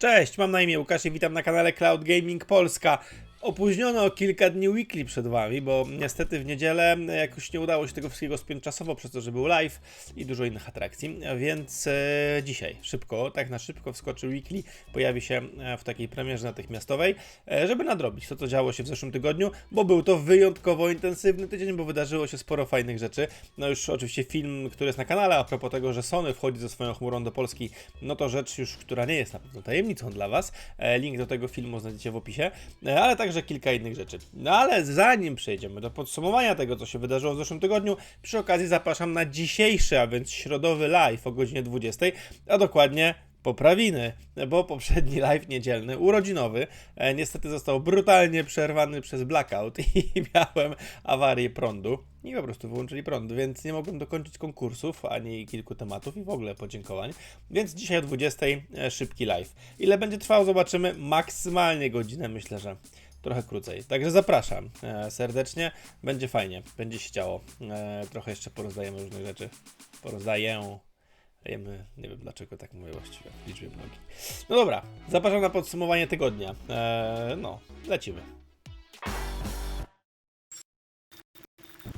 Cześć, mam na imię Łukasz i witam na kanale Cloud Gaming Polska. Opóźniono kilka dni weekly przed wami, bo niestety w niedzielę jakoś nie udało się tego wszystkiego spiąć czasowo, przez to, że był live i dużo innych atrakcji, więc e, dzisiaj szybko, tak na szybko wskoczy weekly, pojawi się e, w takiej premierze natychmiastowej, e, żeby nadrobić to, co działo się w zeszłym tygodniu, bo był to wyjątkowo intensywny tydzień, bo wydarzyło się sporo fajnych rzeczy. No już oczywiście film, który jest na kanale, a propos tego, że Sony wchodzi ze swoją chmurą do Polski, no to rzecz już, która nie jest na pewno tajemnicą dla Was. Link do tego filmu znajdziecie w opisie, ale także kilka innych rzeczy. No ale zanim przejdziemy do podsumowania tego, co się wydarzyło w zeszłym tygodniu, przy okazji zapraszam na dzisiejszy, a więc środowy live o godzinie 20, a dokładnie poprawiny, bo poprzedni live niedzielny, urodzinowy, e, niestety został brutalnie przerwany przez blackout i miałem awarię prądu. I po prostu wyłączyli prąd, więc nie mogłem dokończyć konkursów ani kilku tematów i w ogóle podziękowań. Więc dzisiaj o 20 e, szybki live. Ile będzie trwał, zobaczymy. Maksymalnie godzinę, myślę, że trochę krócej. Także zapraszam e, serdecznie. Będzie fajnie, będzie się działo. E, trochę jeszcze porozdajemy różnych rzeczy. Porozdaję. Dajemy, nie wiem dlaczego tak mówię właściwie w liczbie mnogiej. No dobra, zapraszam na podsumowanie tygodnia. E, no, lecimy.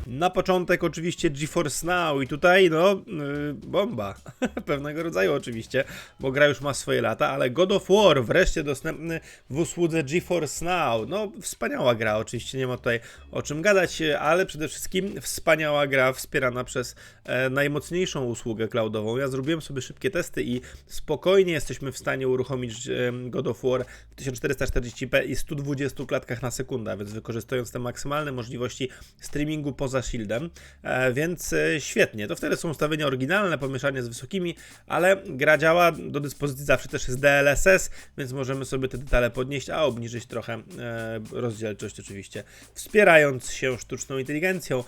Na początek oczywiście GeForce Now i tutaj no yy, bomba, pewnego rodzaju oczywiście, bo gra już ma swoje lata, ale God of War wreszcie dostępny w usłudze GeForce Now. No wspaniała gra, oczywiście nie ma tutaj o czym gadać, ale przede wszystkim wspaniała gra wspierana przez e, najmocniejszą usługę cloudową. Ja zrobiłem sobie szybkie testy i spokojnie jesteśmy w stanie uruchomić e, God of War w 1440p i 120 klatkach na sekundę, więc wykorzystując te maksymalne możliwości streamingu poza shieldem, e, więc e, świetnie. To wtedy są ustawienia oryginalne, pomieszanie z wysokimi, ale gra działa, do dyspozycji zawsze też jest DLSS, więc możemy sobie te detale podnieść, a obniżyć trochę e, rozdzielczość oczywiście, wspierając się sztuczną inteligencją.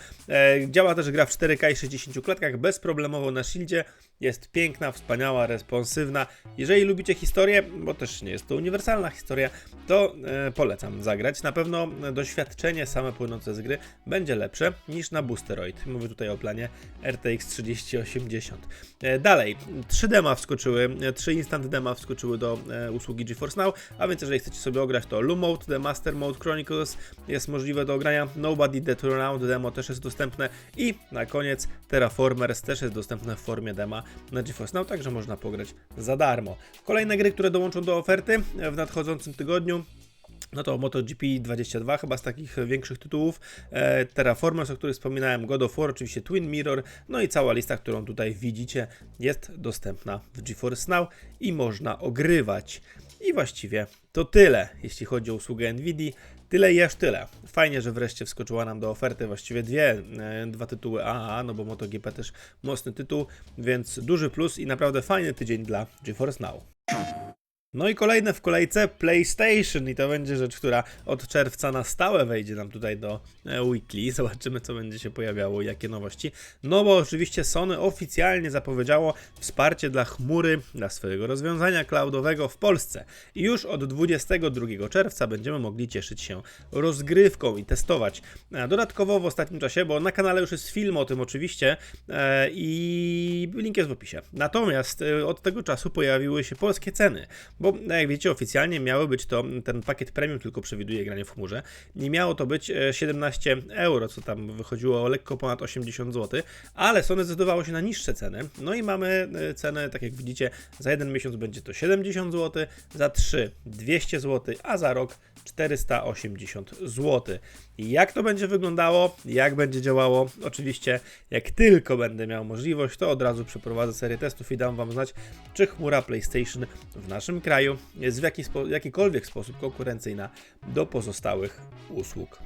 Działa też gra w 4K i 60 klatkach bezproblemowo na shieldzie, jest piękna, wspaniała, responsywna. Jeżeli lubicie historię, bo też nie jest to uniwersalna historia, to polecam zagrać. Na pewno doświadczenie same płynące z gry będzie lepsze niż na Boosteroid. Mówię tutaj o planie RTX 3080. E, dalej, trzy dema wskoczyły, e, trzy instant dema wskoczyły do e, usługi GeForce Now, a więc jeżeli chcecie sobie ograć to Lumode, The Master Mode Chronicles jest możliwe do ogrania, Nobody Dead Around demo też jest dostępne i na koniec Terraformers też jest dostępne w formie dema na GeForce Now, także można pograć za darmo. Kolejne gry, które dołączą do oferty w nadchodzącym tygodniu no to MotoGP 22 chyba z takich większych tytułów, e, Terraformers, o których wspominałem, God of War, oczywiście Twin Mirror, no i cała lista, którą tutaj widzicie, jest dostępna w GeForce Now i można ogrywać. I właściwie to tyle, jeśli chodzi o usługę Nvidia. Tyle i aż tyle. Fajnie, że wreszcie wskoczyła nam do oferty właściwie dwie, e, dwa tytuły AAA, no bo MotoGP też mocny tytuł, więc duży plus i naprawdę fajny tydzień dla GeForce Now. No i kolejne w kolejce PlayStation i to będzie rzecz, która od czerwca na stałe wejdzie nam tutaj do e, weekly. Zobaczymy co będzie się pojawiało i jakie nowości. No bo oczywiście Sony oficjalnie zapowiedziało wsparcie dla chmury, dla swojego rozwiązania cloudowego w Polsce. I już od 22 czerwca będziemy mogli cieszyć się rozgrywką i testować. A Dodatkowo w ostatnim czasie, bo na kanale już jest film o tym oczywiście e, i link jest w opisie. Natomiast e, od tego czasu pojawiły się polskie ceny. Bo no jak wiecie, oficjalnie miały być to, ten pakiet premium tylko przewiduje granie w chmurze. Nie miało to być e, 17 euro, co tam wychodziło o lekko ponad 80 zł, ale Sony zdecydowało się na niższe ceny. No i mamy e, cenę, tak jak widzicie, za jeden miesiąc będzie to 70 zł, za 3 200 zł, a za rok 480 zł. Jak to będzie wyglądało, jak będzie działało, oczywiście jak tylko będę miał możliwość, to od razu przeprowadzę serię testów i dam Wam znać, czy chmura PlayStation w naszym kraju jest w jakikolwiek sposób konkurencyjna do pozostałych usług.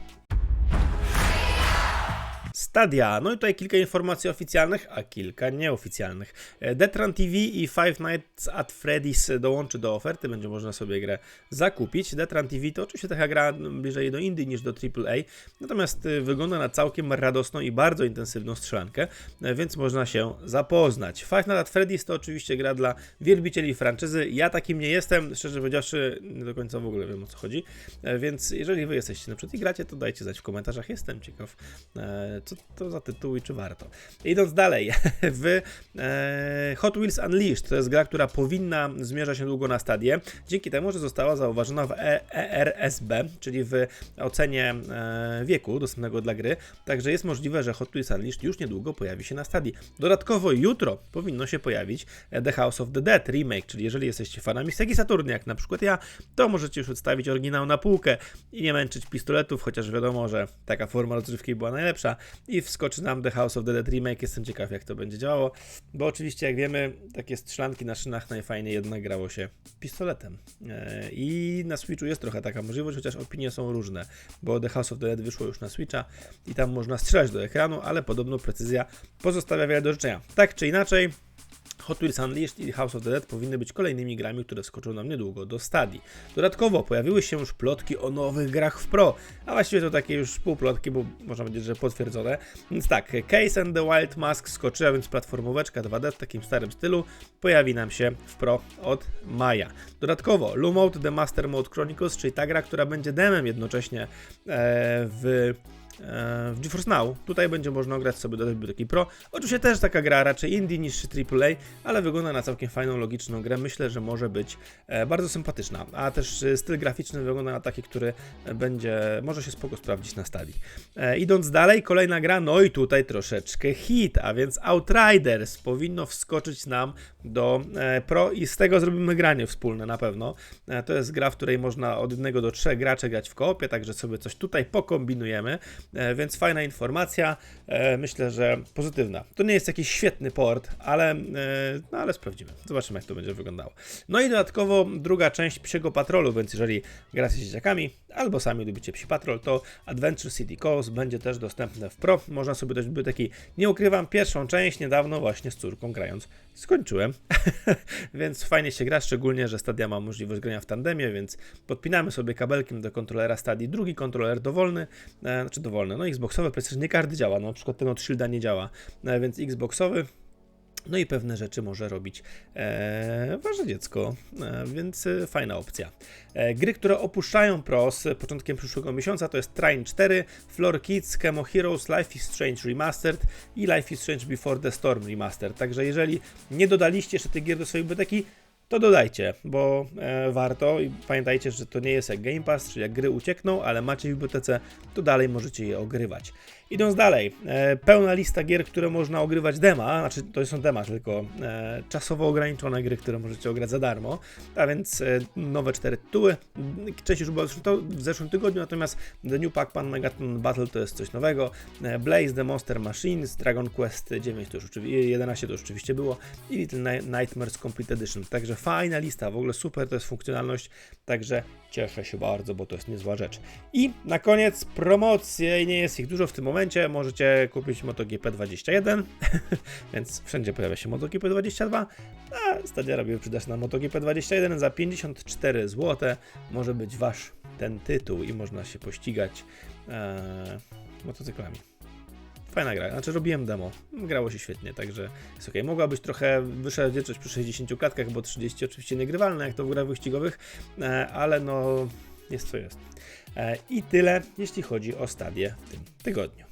Stadia. No i tutaj kilka informacji oficjalnych, a kilka nieoficjalnych. E, Detran TV i Five Nights at Freddy's dołączy do oferty, będzie można sobie grę zakupić. Detran TV to oczywiście taka gra bliżej do indie niż do AAA, natomiast y, wygląda na całkiem radosną i bardzo intensywną strzelankę, e, więc można się zapoznać. Five Nights at Freddy's to oczywiście gra dla wielbicieli franczyzy. Ja takim nie jestem, szczerze powiedziawszy, nie do końca w ogóle wiem o co chodzi, E, więc jeżeli wy jesteście na przykład i gracie, to dajcie znać w komentarzach. Jestem ciekaw, e, co to za tytuł i czy warto. Idąc dalej, w e, Hot Wheels Unleashed to jest gra, która powinna zmierzać niedługo na stadię, dzięki temu, że została zauważona w e ERSB, czyli w ocenie e, wieku dostępnego dla gry, także jest możliwe, że Hot Wheels Unleashed już niedługo pojawi się na stadii. Dodatkowo jutro powinno się pojawić e, The House of the Dead remake, czyli jeżeli jesteście fanami Segi Saturny, jak na przykład ja, to możecie już odstawić oryginał na półkę i nie męczyć pistoletów, chociaż wiadomo, że taka forma rozrywki była najlepsza i wskoczy nam The House of the Dead remake, jestem ciekaw jak to będzie działało, bo oczywiście jak wiemy, takie strzelanki na szynach najfajniej jednak grało się pistoletem. E, i na Switchu jest trochę taka możliwość, chociaż opinie są różne, bo The House of the Dead wyszło już na Switcha i tam można strzelać do ekranu, ale podobno precyzja pozostawia wiele do życzenia. Tak czy inaczej, Hot Wheels Unleashed i House of the Dead powinny być kolejnymi grami, które wskoczą nam niedługo do stadii. Dodatkowo pojawiły się już plotki o nowych grach w Pro, a właściwie to takie już półplotki, bo można powiedzieć, że potwierdzone. Więc tak, Case and the Wild Mask skoczy, a więc platformóweczka 2D w takim starym stylu, pojawi nam się w Pro od maja. Dodatkowo Lumode The Master Mode Chronicles, czyli ta gra, która będzie demem jednocześnie e, w w GeForce Now. Tutaj będzie można grać sobie do Biblioteki Pro. Oczywiście też taka gra raczej indie niż AAA, ale wygląda na całkiem fajną, logiczną grę. Myślę, że może być e, bardzo sympatyczna. A też e, styl graficzny wygląda na taki, który będzie, może się spoko sprawdzić na stali. E, idąc dalej, kolejna gra, no i tutaj troszeczkę hit, a więc Outriders powinno wskoczyć nam do e, Pro i z tego zrobimy granie wspólne na pewno. E, to jest gra, w której można od jednego do trzech graczy grać w koopie, także sobie coś tutaj pokombinujemy. E, więc fajna informacja, e, myślę, że pozytywna. To nie jest jakiś świetny port, ale, e, no, ale sprawdzimy. Zobaczymy, jak to będzie wyglądało. No i dodatkowo druga część Psiego Patrolu, więc jeżeli gracie z dzieciakami albo sami lubicie Psi Patrol, to Adventure City Coast będzie też dostępne w Pro. Można sobie dać biblioteki. Nie ukrywam, pierwszą część niedawno właśnie z córką grając skończyłem, więc fajnie się gra, szczególnie, że Stadia ma możliwość grania w tandemie, więc podpinamy sobie kabelkiem do kontrolera Stadii drugi kontroler dowolny, e, znaczy dowolny, no Xboxowy, przecież nie każdy działa, no, na przykład ten od Shielda nie działa, e, więc Xboxowy, no i pewne rzeczy może robić e, wasze dziecko, e, więc e, fajna opcja. E, gry, które opuszczają Pro z początkiem przyszłego miesiąca to jest Train 4, Floor Kids, Chemo Heroes, Life is Strange Remastered i Life is Strange Before the Storm Remastered. Także jeżeli nie dodaliście jeszcze tych gier do swojej biblioteki, to dodajcie, bo e, warto i pamiętajcie, że to nie jest jak Game Pass, czyli jak gry uciekną, ale macie w bibliotece, to dalej możecie je ogrywać. Idąc dalej, e, pełna lista gier, które można ogrywać dema, znaczy to są dema, tylko e, czasowo ograniczone gry, które możecie ograć za darmo, a więc e, nowe cztery tytuły. Część już była w zeszłym- tygodniu, natomiast The New Pac-Man Megaton Battle to jest coś nowego. Blaze The Monster Machines, Dragon Quest 9 to już oczywiście, 11 to już oczywiście było i Little Ni- Nightmares Complete Edition. Także fajna lista, w ogóle super to jest funkcjonalność, także cieszę się bardzo, bo to jest niezła rzecz. I na koniec promocje, i nie jest ich dużo w tym momencie, możecie kupić MotoGP 21, więc wszędzie pojawia się MotoGP 22, a Stadia robi wyprzedaż na MotoGP 21 za 54 zł. Może być wasz ten tytuł i można się pościgać e, motocyklami. Fajna gra, znaczy robiłem demo, grało się świetnie, także jest ok. Mogła być trochę wyższa rozdzielczość przy 60 klatkach, bo 30 oczywiście niegrywalne, jak to w grach wyścigowych, e, ale no jest co jest. E, I tyle, jeśli chodzi o stadię w tym tygodniu.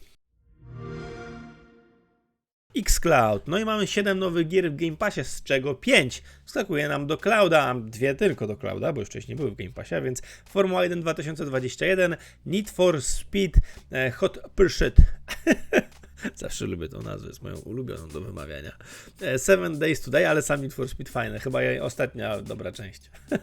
Xcloud. No i mamy 7 nowych gier w Game Passie, z czego 5 wskakuje nam do Clouda, a dwie tylko do Clouda, bo już wcześniej były w Game Passie, więc Formuła 1 2021, Need for Speed, e, Hot Pursuit. Zawsze lubię tą nazwę, jest moją ulubioną do wymawiania. E, Seven Days Today, ale Need for Speed fajne, chyba jej ostatnia dobra część.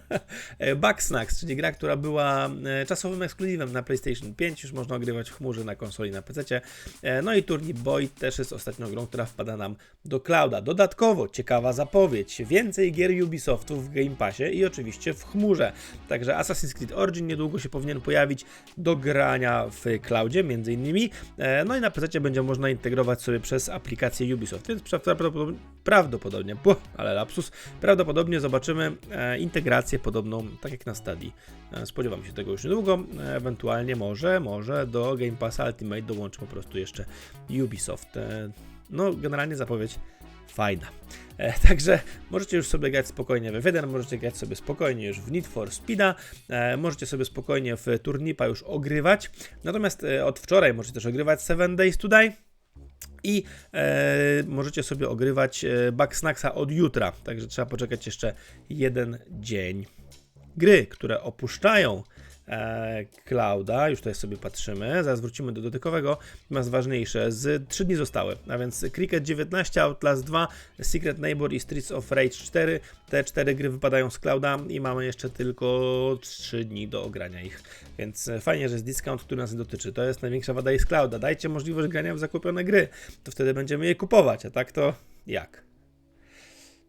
E, Bugsnax, czyli gra, która była e, czasowym ekskluzywem na PlayStation 5, już można ogrywać w chmurze na konsoli na PC. E, No i Turnip Boy też jest ostatnią grą, która wpada nam do clouda. Dodatkowo ciekawa zapowiedź, więcej gier Ubisoftu w Game Passie i oczywiście w chmurze. Także Assassin's Creed Origin niedługo się powinien pojawić do grania w cloudzie między innymi. E, No i na PC będzie można integrować sobie przez aplikację Ubisoft, więc pra- prawdopodobnie, bo, ale lapsus, prawdopodobnie zobaczymy e, integrację podobną, tak jak na Stadii. E, Spodziewam się tego już niedługo, e, ewentualnie może, może do Game Passa Ultimate dołączy po prostu jeszcze Ubisoft. No, generalnie zapowiedź fajna. E, także możecie już sobie grać spokojnie w F1, możecie grać sobie spokojnie już w Need for Speeda, e, możecie sobie spokojnie w Turnipa już ogrywać. Natomiast e, od wczoraj możecie też ogrywać 7 Days Today. I e, możecie sobie ogrywać e, Bugsnacksa od jutra, także trzeba poczekać jeszcze jeden dzień. Gry, które opuszczają e, Clouda, już tutaj sobie patrzymy, zaraz wrócimy do dotykowego, natomiast ważniejsze, z 3 dni zostały, a więc Cricket 19, Outlast 2, Secret Neighbor i Streets of Rage 4, te cztery gry wypadają z Clouda i mamy jeszcze tylko 3 dni do ogrania ich, więc e, fajnie, że jest discount, który nas nie dotyczy, to jest największa wada z Clouda, dajcie możliwość grania w zakupione gry, to wtedy będziemy je kupować, a tak to jak?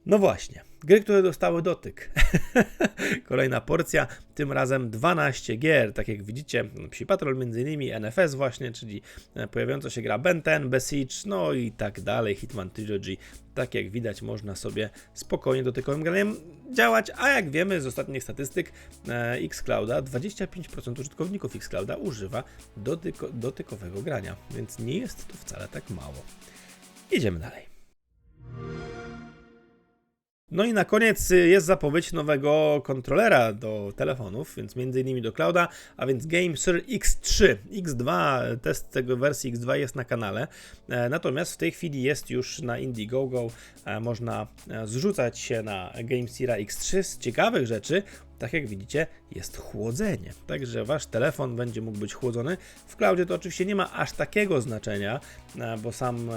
No właśnie, gry, które dostały dotyk. Kolejna porcja, tym razem 12 gier, tak jak widzicie, Psi Patrol, m.in. NFS właśnie, czyli e, pojawiająca się gra Ben 10, Besiege, no i tak dalej, Hitman Trilogy. Tak jak widać, można sobie spokojnie dotykowym graniem działać, a jak wiemy z ostatnich statystyk e, Xclouda, 25% użytkowników Xclouda używa dotyko, dotykowego grania, więc nie jest to wcale tak mało. Idziemy dalej. No i na koniec y, jest zapowiedź nowego kontrolera do telefonów, więc między innymi do clouda, a więc GameSir X3. X2, test tego wersji X2 jest na kanale, e, natomiast w tej chwili jest już na Indiegogo, e, można e, zrzucać się na GameSira X3 z ciekawych rzeczy, tak jak widzicie, jest chłodzenie. Także wasz telefon będzie mógł być chłodzony. W cloudzie to oczywiście nie ma aż takiego znaczenia, bo sam.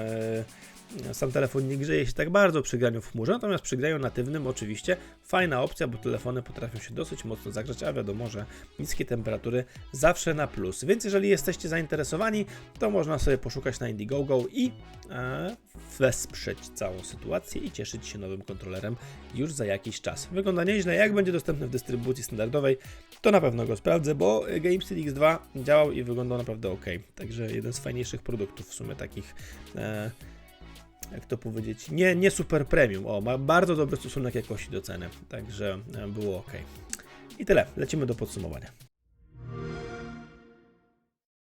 Sam telefon nie grzeje się tak bardzo przy graniu w chmurze, natomiast przy graniu natywnym oczywiście fajna opcja, bo telefony potrafią się dosyć mocno zagrzać, a wiadomo, że niskie temperatury zawsze na plus. Więc jeżeli jesteście zainteresowani, to można sobie poszukać na Indiegogo i e, wesprzeć całą sytuację i cieszyć się nowym kontrolerem już za jakiś czas. Wygląda nieźle, jak będzie dostępny w dystrybucji standardowej, to na pewno go sprawdzę, bo GameSteel X2 działał i wyglądał naprawdę ok. Także jeden z fajniejszych produktów w sumie takich. E, jak to powiedzieć, nie, nie super premium. O, ma bardzo dobry stosunek jakości do ceny, także e, było ok. I tyle, lecimy do podsumowania.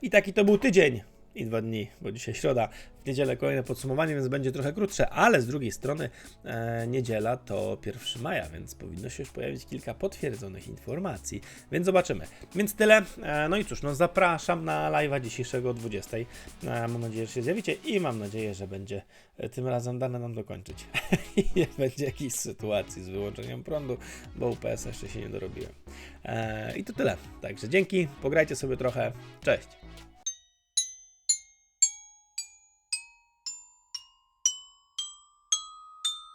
I taki to był tydzień i dwa dni, bo dzisiaj środa. W niedzielę kolejne podsumowanie, więc będzie trochę krótsze, ale z drugiej strony e, niedziela to 1 maja, więc powinno się już pojawić kilka potwierdzonych informacji, więc zobaczymy. Więc tyle. E, no i cóż, no zapraszam na live'a dzisiejszego o 20. E, mam nadzieję, że się zjawicie i mam nadzieję, że będzie e, tym razem dane nam dokończyć. I nie będzie jakiejś sytuacji z wyłączeniem prądu, bo UPS jeszcze się nie dorobiłem. E, I to tyle. Także dzięki, pograjcie sobie trochę. Cześć.